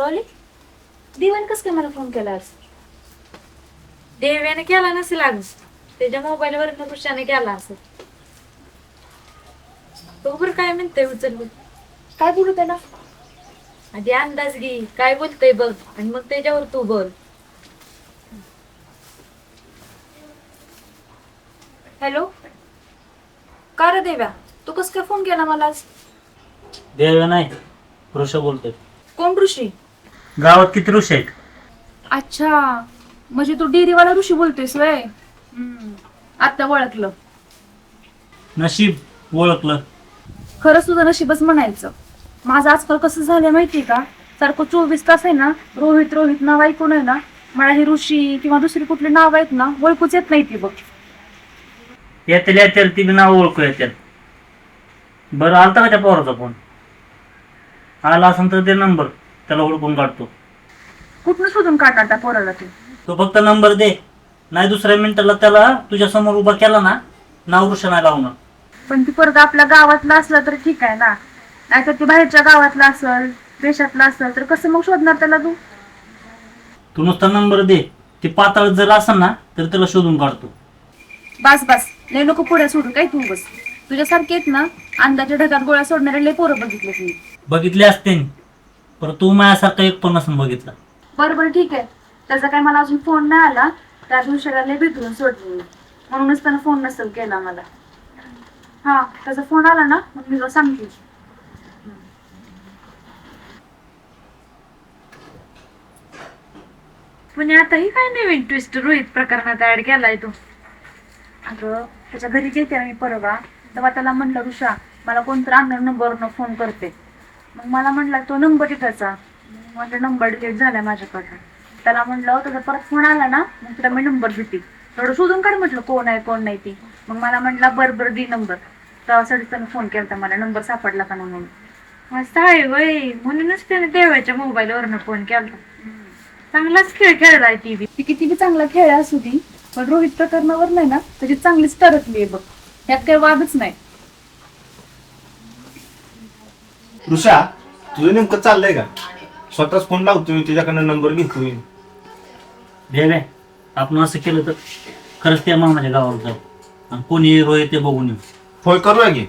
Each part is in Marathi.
डॉली दिवान कस काय मला फोन केला आज? देव्याने केला नसेल अगं. त्याच्या मोबाईलवर पुरुषाने केला असेल तो बरं काय म्हणतोय उचल बघ. काय बोलू त्याला? आधी अंदाज घे काय बोलतोय बघ आणि मग त्याच्यावर तू बोल. हॅलो? का रे देव्या? तू कस काय फोन केला मला आज? देव नाही ऋष बोलतोय. कोण ऋषी? गावात किती ऋष आहेत? अच्छा म्हणजे तू डेअरीवाला ऋषी बोलतोयस वय आता ओळखलं. नशीब ओळखलं. खरंच तुझं नशीबच म्हणायचं. माझं आजकाल कसं झालं माहितीये का? सारखं चोवीस तास आहे ना रोहित रोहित नाव ऐकून आहे ना मला हे ऋषी किंवा दुसरी कुठली नाव आहेत ना ओळखूच येत नाही ती बघ. येतील येतील ती नाव ओळखू येतील. बरं आलता का त्या पोराचा फोन? आला असेल तर ते नंबर. त्याला ओळखून काढतो. कुठनं शोधून काढणार त्या पोराला तू? तो फक्त नंबर दे. नाही दुसऱ्या मिनिटाला त्याला तुझ्या समोर उभा केला ना नाव ऋष नाही लावणार पण ती पोरगा आपल्या गावातला असला तर ठीक आहे ना. नाहीतर ती बाहेरच्या गावातला असल देशातला असल तर कसं मग शोधणार त्याला तू? तू नुसता नंबर दे. ते पाताळ जर असेल ना तर त्याला शोधून काढतो. बस बस. लय लोक पुढे सोडून काय तू बस. तुझ्यासारखे आहेत ना अंदाच्या ढगात गोळ्या सोडणारे लय पोरं बघितले मी. बघितले असते बरं तू माझ्यासारखा एक पण नसून बघितला. बरं बरं ठीक आहे. त्याचा काय मला अजून फोन नाही आला. त्या दिवशीला लय भेटून सोडली म्हणूनच त्यानं फोन नसेल केला मला. हा त्याचा फोन आला ना मग मी तुला सांगते. पुणे आताही काय नवीन ट्विस्ट रोहित प्रकरणात ऍड केलाय तू? अगं त्याच्या घरी घेते मी परवा. तेव्हा त्याला म्हणलं ऋषा मला कोणतरी अननोन नंबरवरनं फोन करते. मग मला म्हणला तो नंबर तिथंचा माझा नंबर डिलीट झाला माझ्याकडनं. त्याला म्हटलं हो, त्याचा परत फोन आला ना मग तुला मी नंबर देते. थोडं शोधून काढ म्हटलं कोण आहे कोण नाही ती. मग मला म्हटला बर बर दी नंबर त्यासाठी त्यानं फोन केला मला नंबर सापडला का म्हणून मस्त आहे वय म्हणूनच त्याने देवाच्या मोबाईलवरनं फोन केला चांगलाच खेळ खेळलाय ती बी. ती किती बी चांगला खेळ असू ती पण रोहित प्रकरणावर नाही ना त्याची चांगलीच तरकली आहे बघ. यात काही वादच नाही. ऋषा तुझं नेमकं चाललंय का? स्वतःच फोन लावतोय तुझ्याकडनं नंबर घेतोय. देवे आपण असं केलं तर खरंच त्या मामाच्या गावाला जाऊ. आणि कोणी रोय ते बघून येऊ. होय करूया की.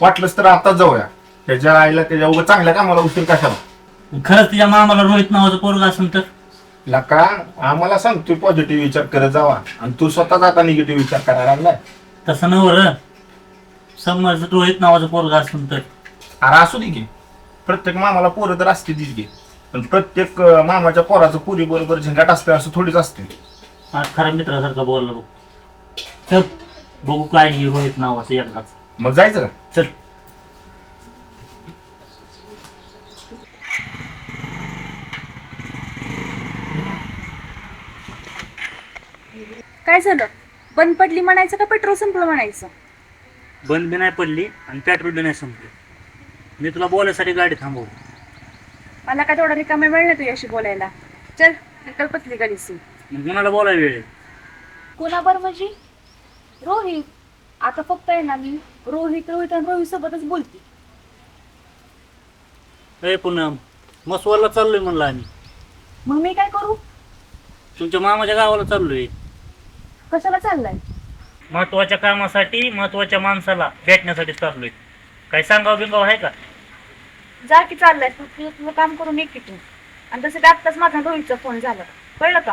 वाटलंच तर आताच जाऊया. त्याच्या आईला त्याच्या उगा चांगल्या कामाला उशीर कशाला? खरंच तिच्या मामाला रोहित नावाचं पोरग असेल तर? लका आम्हाला सांगतोय पॉझिटिव्ह विचार करत जावा. आणि तू स्वतःच आता निगेटिव्ह विचार करायला लागलाय. तसं नवर समज रोहित नावाचं पोरग असेल तर. अरे असू दे की. प्रत्येक मामाला पोरं तर असते तीच की. पण प्रत्येक अं, मामाच्या पोराचं पुरी बरोबर झिंगाट असते असं थोडीच असते. आज खऱ्या मित्रासारखं बोललं बघ. चल बघू काय हे रोहित नावाचं एकदाच. मग जायचं का? चल. काय झालं? बंद पडली म्हणायचं का पेट्रोल संपलं म्हणायचं? बंद बी नाही पडली आणि पेट्रोल बी नाही संपली. मी तुला बोलायसाठी गाडी थांबवली. मला काय तेवढा रिकामा वेळ नाही तुझ्याशी बोलायला. चल कल्पतली गाडीसी मग कुणाला बोलाय वेळ आहे? कोणाबर म्हणजे? रोहित. आता फक्त आहे ना मी रोहित रोहित आणि रोहित सोबतच बोलते. ए पूनम मसवाला चाललोय म्हणलं आम्ही. मग मी काय करू? तुमच्या मामाच्या गावाला चाललोय. कशाला चाललाय? महत्त्वाच्या कामासाठी महत्त्वाच्या माणसाला भेटण्यासाठी चाललोय. काही सांगाव बिंगाव आहे का? जा की चाललाय. तू तुझं तुझं काम करून ये की तू. आणि तसं आत्ताच माझा रोहितचा फोन झाला. कळलं का?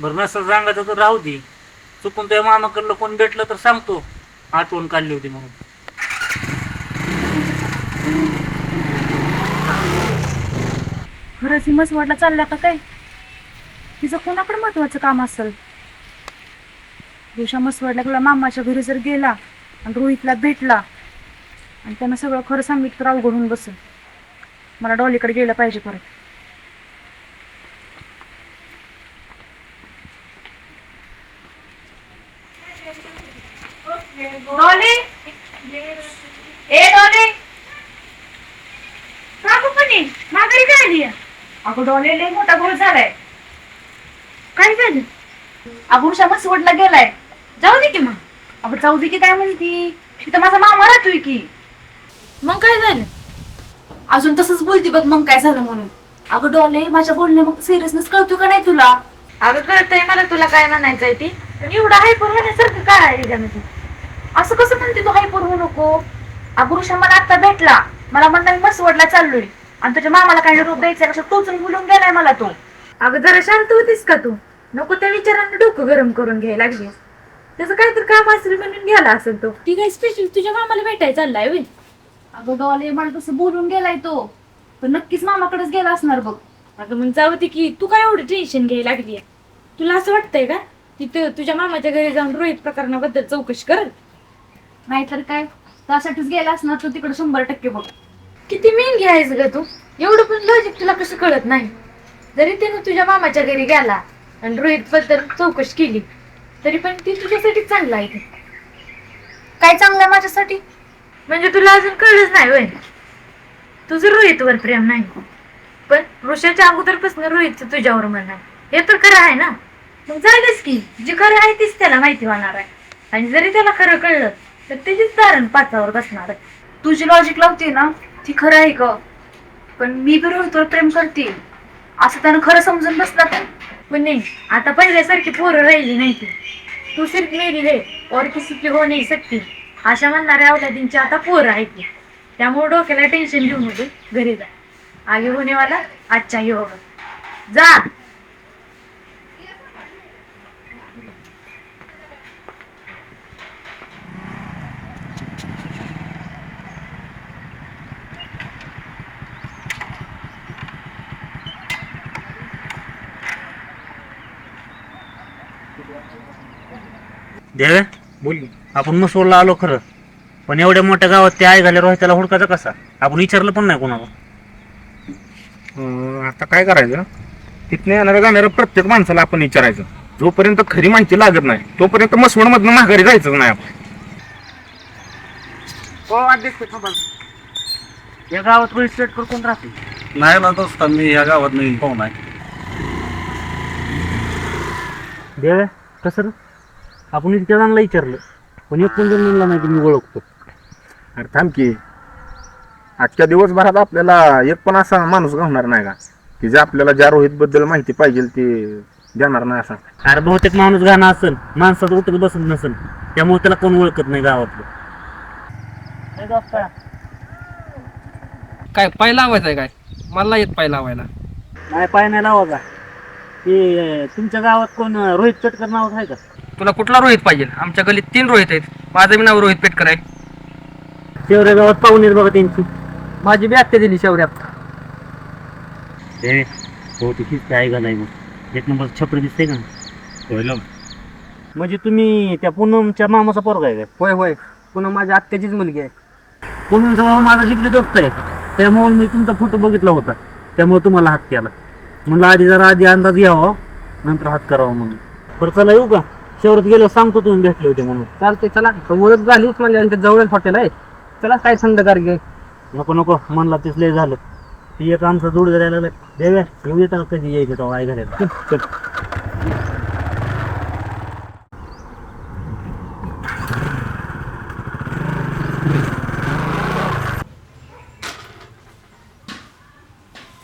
बरं नसं सांगायचं तर राहू दे. चुकून तुझ्या मामाकडलं कोण भेटलं तर सांगतो. आठवण काढली होती म्हणून. खरंच हिमच वाटला चालल्या का काय? तिचं कोणाकडे महत्वाचं काम असेल? दिवसा मसवडला गेला मामाच्या घरी जर गेला आणि रोहितला भेटला आणि त्यानं सगळं खरं सांगितलं तर अवघड होऊन बसेल. मला डॉलीकडे गेलं पाहिजे परत. डॉले? ए डॉले! का पण माघारी काय आली? अगं डॉले लय मोठा झालाय. काय झालं? अगं उषा मसवडला गेलाय. जाऊ दे की मग. अगं जाऊ दे की काय म्हणती? तिथं माझा मामा राहतोय की. मग काय झालं? अजून तसंच बोलती बघ मग काय झालं म्हणून? अगं डॉले माझ्या बोलणे मग सिरियसनेस कळतो का नाही तुला? अगं कळतंय मला तुला काय म्हणायचंय ती? पण एवढं हायपर होण्यासारखं काय आहे असं कसं म्हणते तू हायपर होऊ नको? अगं ऋषा मला आता भेटला. मला म्हणला मी मसवडला चाललोय. आणि तुझ्या मामाला काही रूप द्यायचं लक्ष टोचून बोलून गेलाय मला तो. अगं जरा शांत होतीस का तू? नको त्या विचारांनी डोकं गरम करून घ्यायला लागली त्याचं काहीतरी काम असेल म्हणून गेला असेल तो. ती काय स्पेशल तुझ्या मामाला भेटायला चाललाय वे अगं डॉले मला तसं बोलून गेलाय तो. पण नक्कीच मामाकडेच गेला असणार बघ. अगं मग जाऊ दे की तू काय एवढं टेन्शन घ्यायला लागली? तुला असं वाटतंय का? तिथं तुझ्या मामाच्या घरी जाऊन रोहित प्रकरणाबद्दल चौकशी करल नाहीतर काय? त्यासाठीच गेला असणार तो तिकडे शंभर टक्के बघ. किती मेन घ्यायचं ग तू? एवढं पण लॉजिक तुला कसं कळत नाही? जरी त्यानं तुझ्या मामाच्या घरी गेला आणि रोहित बद्दल चौकशी केली तरी पण ती तुझ्यासाठी चांगलं आहे. ते. काय चांगलं आहे माझ्यासाठी? म्हणजे तुला अजून कळलंच नाही वय तुझं रोहितवर प्रेम नाही. पण ऋषाच्या अगोदरपासून रोहितचं तुझ्यावर मन आहे. हे तर खरं आहे ना. मग जायलाच की जे खरं आहे तीच त्याला माहिती होणार आहे. आणि जरी त्याला खरं कळलं तर त्याचीच तारण पाचावर बसणार आहे. तुझी लॉजिक लावते ना ती खरं आहे ग. पण मी बी रोहितवर प्रेम करते. असं त्यानं खरं समजून बसला तर. पण नाही आता पहिल्यासारखी पोरं राहिली नाही ती. तू सिर्फ मेरी रे और किसी की हो नाही सकती. अशा म्हणणाऱ्या अवलादींची आता पोरं आहेत त्यामुळे डोक्याला टेन्शन घेऊ नको घरी जा. आगे होणे वाला आजच्या हे होगा जा. देवे. बोल आपण मसोरला आलो खरं. पण एवढ्या मोठ्या गावात ते आई झाले रोहित त्याला हुडकायचा कसा? आपण विचारलं पण नाही कोणाला. अं, आता काय करायचं? तिथनं येणाऱ्या जाणाऱ्या प्रत्येक माणसाला आपण विचारायचं. जोपर्यंत खरी माहिती लागत नाही तोपर्यंत मसवड मधनं माघारी जायचं नाही आपण. या गावात रोहित शेटकर कोण राहते? नाही ना दोस्त मी या गावात नवीन पाहून आहे देवे कसं रे? आपण इतक्या जणांना विचारलं. पण एक पण जण म्हणला नाही की मी ओळखतो. अरे थांब की. आजच्या दिवसभरात आपल्याला एक पण असा माणूस गावणार नाही का? की जे आपल्याला ज्या रोहित बद्दल माहिती पाहिजे ते देणार नाही असा. अरे बहुतेक माणूस गाणं असन माणसाचं उठत बसत नसन. त्यामुळे त्याला कोण ओळखत नाही गावातलं. काय पाय लावायचं आहे काय? मला येत पाय लावायला. नाही पाय नाही लावा का ते तुमच्या गावात कोण रोहित चटकर नाव आहे का? तुला कुठला रोहित पाहिजे? आमच्या गलीत तीन रोहित आहेत. माझं बी नाव रोहित पेटकर आहे. तेवढ्या गावात पाहून येत बघा त्यांची. माझी बी आत्या दिली शेवऱ्यात ते हीच काय मग. एक नंबर छपरी दिसते का? म्हणजे तुम्ही त्या पूनमच्या मामाचा पोरगा आहे का होय होय. पुन्हा माझ्या आत्याचीच मुलगी आहे. पूनमचा मामा माझा जिकडे दोस्त आहे त्यामुळे मी तुमचा फोटो बघितला होता. त्यामुळे तुम्हाला हात केला. म्हणलं आधी जरा आधी अंदाज घ्यावा नंतर हात करावा म्हणून. बरं चला येऊ का? शेवरात गेलो सांगतो तुम्ही भेटले होते म्हणून. चालते चला. ओळख झालीच म्हणजे आणि ते जवळच हॉटेल आहे. चला काय थंडगार घे. नको नको म्हणला तेच लय झालं. ती एक आमचा जोड करायला देव्या येऊ येता का कधी यायचं तेव्हा आई घराला चल.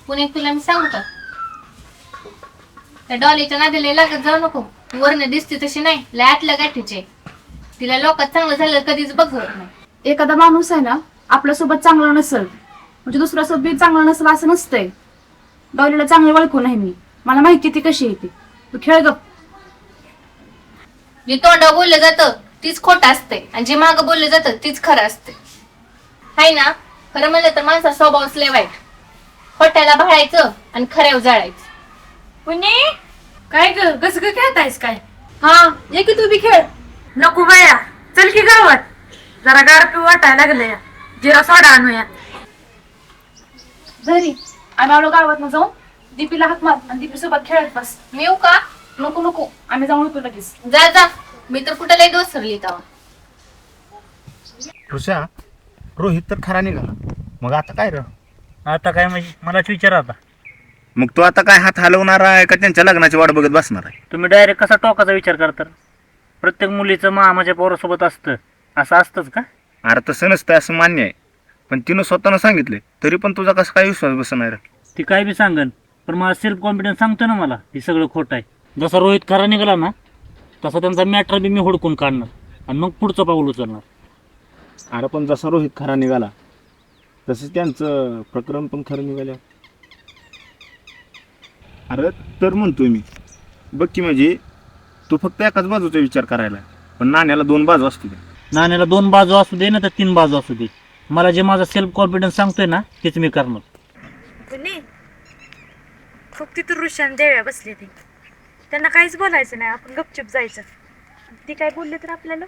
पुणे तुला मी सांगू का त्या डॉलीच्या नादीला लागत जाऊ नको. वरनं दिसते तशी नाही लय आतल्या गाठीचे. तिला लोकात चांगलं झालं कधीच बघवत नाही. एखादा माणूस आहे ना आपल्यासोबत चांगला नसेल म्हणजे दुसऱ्यासोबत बी चांगला नसेल असं नसतंय. डॉलीला चांगले वळखून आहे मी. मला माहिती ती कशी येते तू. खेळ गप. जे तोंडावर बोललं जातं तीच खोटं असते आणि जे मागं बोललं जातं तीच खरं असते हाय ना? खरं म्हणलं तर माणसा स्वभावच लय वाईट. खोट्याला भाळायचं आणि खऱ्यावर जाळायचं. पुणे काय ग? गस ग खेळतायस काय? हा? ये की तू बी खेळ. नको बाया. चल की गावात. जरा गार पिऊ वाटायला लागलंय. जिरा सोडा आणूया. घरी. आम्ही आलो गावात जाऊन. दीपीला हाक मार आणि दीपी सोबत खेळत बस. मी येऊ का? नको नको. आम्ही जाऊन येतो लगेच. जा जा. मी तर कुठं लय दोस सरली तेव्हा ऋषा रोहित तर खरा निघाला. मग आता काय र? आता काय म्हणजे मलाच विचारा आता. मग तो आता काय हात हलवणार आहे का त्यांच्या लग्नाची वाट बघत बसणार आहे? तुम्ही डायरेक्ट कसा टोकाचा विचार करता? प्रत्येक मुलीचं मामाच्या पोरासोबत असतं. असं असतंच का? अरे तसं नसतं असं मान्य आहे. पण तिनं स्वतःनं सांगितले तरी पण तुझा कसा काय विश्वास बसणार ती काय बी सांगन पण मला सेल्फ कॉन्फिडन्स सांगतो ना मला हे सगळं खोटं आहे. जसा रोहित खरा निघाला ना तसा त्यांचा मॅटर बी मी हुडकून काढणार आणि मग पुढचं पाऊल उचलणार. अरे पण जसा रोहित खरा निघाला तसंच त्यांचं प्रकरण पण खरं निघालं अरे तर म्हणतोय मी. बघ की म्हणजे तू फक्त एकाच बाजूचा विचार करायला. पण नाण्याला दोन बाजू असतील नाण्याला दोन बाजू असू दे ना तर तीन बाजू असू दे. मला जे माझा सेल्फ कॉन्फिडन्स सांगतोय ना तेच मी करणार. पुणे खूप तिथं ऋषान देव्या बसले ते. त्यांना काहीच बोलायचं नाही आपण गपचूप जायचं. ती काय बोलले तर आपल्याला?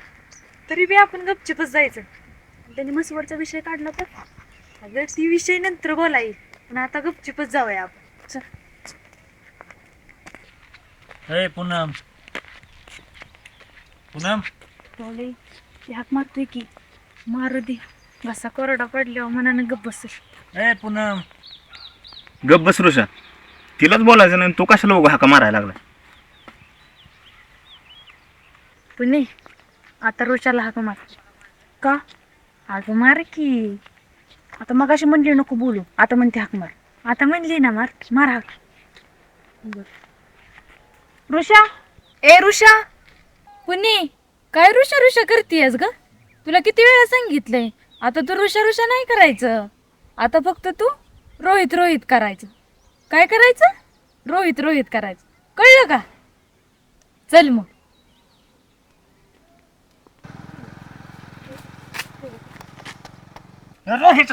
तरी बी आपण गपचूपच जायचं. त्यांनी मसवडचा विषय काढला तर? अगं ती विषय नंतर बोलाय पण आता गपचूपच जाऊया आपण. चल. हे पूनम पूनम टोले हाक मारतोय की मारू दे घसा कोरडा पडल्यावर मनानं गप बसेल हे पूनम गप बस ऋषा तिलाच बोलायचं नाही तो कशाला उगा हाका मारायला लागला पुणे आता रोशाला हाक मार का अगं मार की आता मग अशी म्हणली नको बोलू आता म्हणते हाक मार आता म्हणली ना मार मार हाक ऋषा? ए ऋषा! पुणे काय ऋषा ऋषा करतेयस ग? तुला किती वेळा सांगितलंय आता तू ऋषा ऋषा नाही करायचं. आता फक्त तू रोहित रोहित करायचं. काय करायचं? रोहित रोहित करायचं. कळलं का? चल मग. रोहित